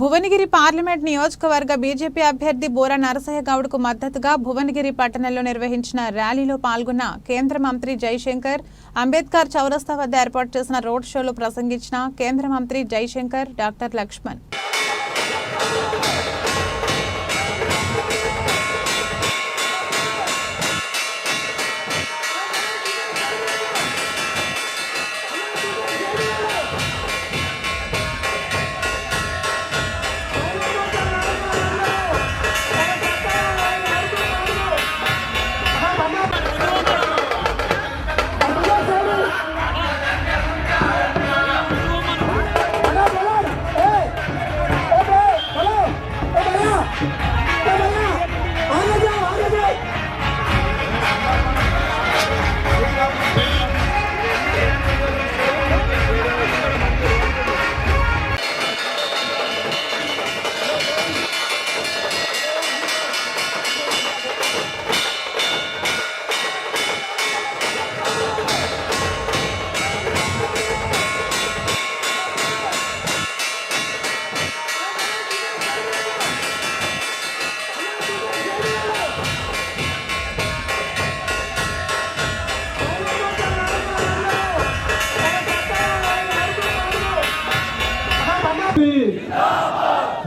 Bhuvanagiri parliament నియోజకవర్గ BJP అభ్యర్థి బోరా నరసయ్య గౌడ్కు మద్దతుగా భువనగిరి పట్టణంలో నిర్వహించిన ర్యాలీలో పాల్గొన్న కేంద్ర మంత్రి జైశంకర్ అంబేద్కర్ చౌరస్తా వద్ద ఏర్పాటు చేసిన రోడ్ షోలో ప్రసంగించిన కేంద్ర మంత్రి Jaishankar doctor Laxman.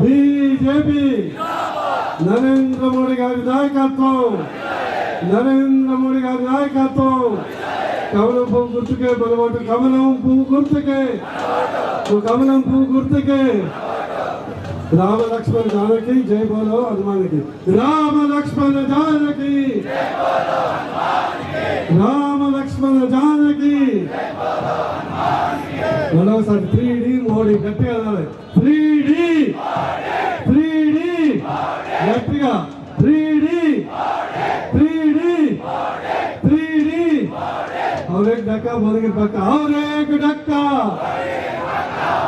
BJP Narendra Modi గారి నాయకత్వం నరేంద్ర మోడీ గారి నాయకత్వం కమలం పువ్వు గుర్తుకే మనవాటు కమలం పువ్వు గుర్తుకే కమలం పువ్వు గుర్తుకే రామ లక్ష్మణ జానకి జై బోలో హనుమానికి రామ లక్ష్మణ జానకి రామ లక్ష్మణ జానకి మరోసారి త్రీ చేసుకోండి గట్టిగా అనాలి త్రీ డి త్రీ డి గట్టిగా. Three D three D three D అవరేక్ డక్క. మొదటి పక్క అవరేక్ డక్క.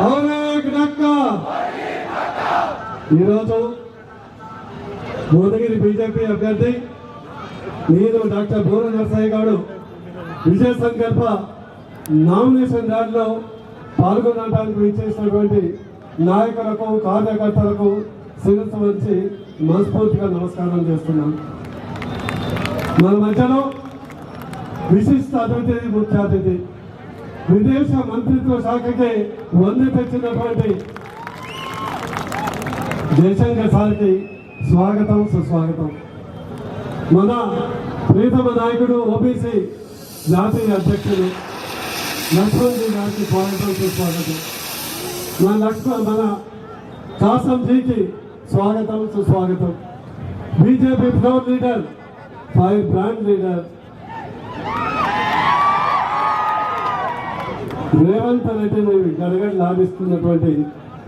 అవరేక్ డక్క. ఈరోజు భువనగిరి బీజేపీ అభ్యర్థి నేను డాక్టర్ భూవన నరసాయి గారు విజయ సంకల్ప నామినేషన్ దాంట్లో పాల్గొనడానికి విచ్చేసినటువంటి నాయకులకు కార్యకర్తలకు శిరస్సు వచ్చి మనస్ఫూర్తిగా నమస్కారం చేస్తున్నాను మన మధ్యలో విశిష్ట అతిథి ముఖ్య అతిథి విదేశ మంత్రిత్వ శాఖకి వంది తెచ్చినటువంటి జయశంకర్ సార్కి స్వాగతం సుస్వాగతం. మన ప్రీతమ నాయకుడు ఓబీసీ జాతీయ అధ్యక్షుడు లక్ష్మణ్ గారికి స్వాగతం. సుస్వాగతం మన లక్ష్మణ్ మన కాసంజీకి స్వాగతం. సుస్వాగతం BJP floor leader firebrand leader Revanth రెడ్డిని గడగడ లాభిస్తున్నటువంటి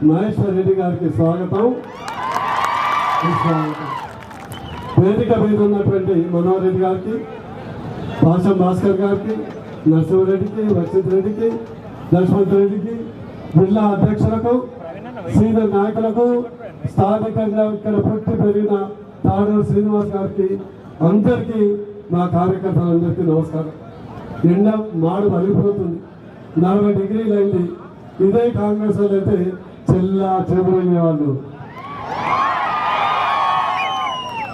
మహేశ్వర్ రెడ్డి గారికి స్వాగతం. వేదిక మీద ఉన్నటువంటి మనోహర్ రెడ్డి గారికి పాషం భాస్కర్ గారికి నరసింహరెడ్డికి వర్షిత్ రెడ్డికి లక్ష్మణ్ రెడ్డికి జిల్లా అధ్యక్షులకు సీనియర్ నాయకులకు స్థానికంగా ఇక్కడ పుట్టి పెరిగిన తాడూరు శ్రీనివాస్ గారికి అందరికీ మా కార్యకర్తలందరికీ నమస్కారం. ఎండ మాడు వలిపోతుంది నలభై డిగ్రీలు అయింది. ఇదే కాంగ్రెస్ వాళ్ళు అయితే చెల్లా చెబురయ్యేవాళ్ళు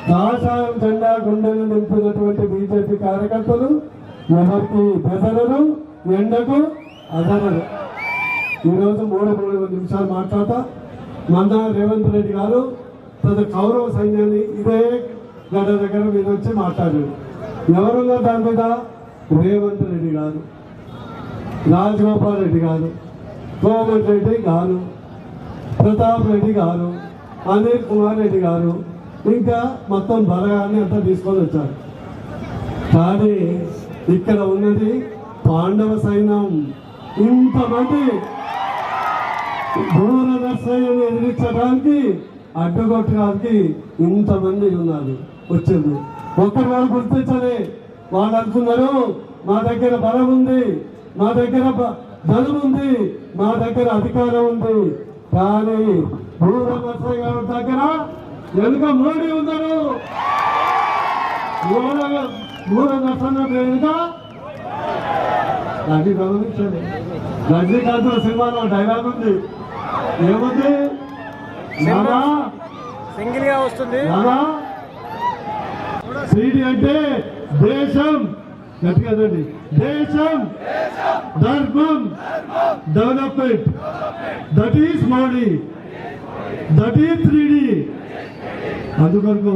కాషాయం జెండా గుండెలు నింపినటువంటి బీజేపీ కార్యకర్తలు ఎవరికి బెదరరు ఎండకు అదరరు ఈరోజు మూడు మూడు నిమిషాలు మాట్లాడతా. మన రేవంత్ రెడ్డి గారు తన కౌరవ సైన్యాన్ని ఇదే గడ దగ్గర మీద వచ్చి మాట్లాడారు. ఎవరున్నారు దాని మీద? రేవంత్ రెడ్డి గారు రాజగోపాల్ రెడ్డి గారు కోమటి రెడ్డి గారు ప్రతాప్ రెడ్డి గారు అనిల్ కుమార్ రెడ్డి గారు ఇంకా మొత్తం బలగాన్ని అంతా తీసుకొని వచ్చారు. కానీ ఇక్కడ ఉన్నది పాండవ సైన్యం. ఇంతమంది ఘోర నర్సయ్యని ఎదిరించడానికి అడ్డుకొట్టడానికి ఇంతమంది ఉన్నారు వచ్చింది ఒక్కరు వాళ్ళు గుర్తించలే. వాళ్ళు అనుకున్నారు మా దగ్గర బలం ఉంది మా దగ్గర బ- ధనం ఉంది మా దగ్గర అధికారం ఉంది. కానీ దూర నర్సయ్య గారి దగ్గర వెనుక మోడీ ఉన్నారు. మూల- మూల నర్సన్న అది గమనించండి రజనీకాంత్ సినిమాలో డైలాగ్ ఉంది ఏముంది సింగిల్గా వస్తుంది నానా సిడి అంటే దేశం గట్టిగా దేశం ధర్మం development that is Modi that is three D అందుకొరకు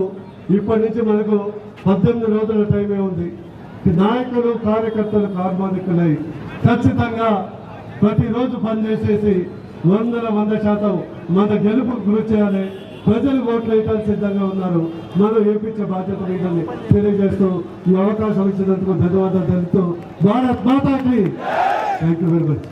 ఇప్పటి నుంచి మనకు పద్దెనిమిది రోజుల టైమే ఉంది. ఈ నాయకులు కార్యకర్తలు కార్మానికులై ఖచ్చితంగా ప్రతిరోజు పనిచేసేసి వందల వంద శాతం మన గెలుపు కృషి చేయాలి. ప్రజలు ఓట్లు వేయటానికి సిద్ధంగా ఉన్నారు. మనం ఏపించే బాధ్యత మీదని తెలియజేస్తూ ఈ అవకాశం ఇచ్చినందుకు ధన్యవాదాలు తెలుపుతూ భారత్ మాతాకి. Thank you very much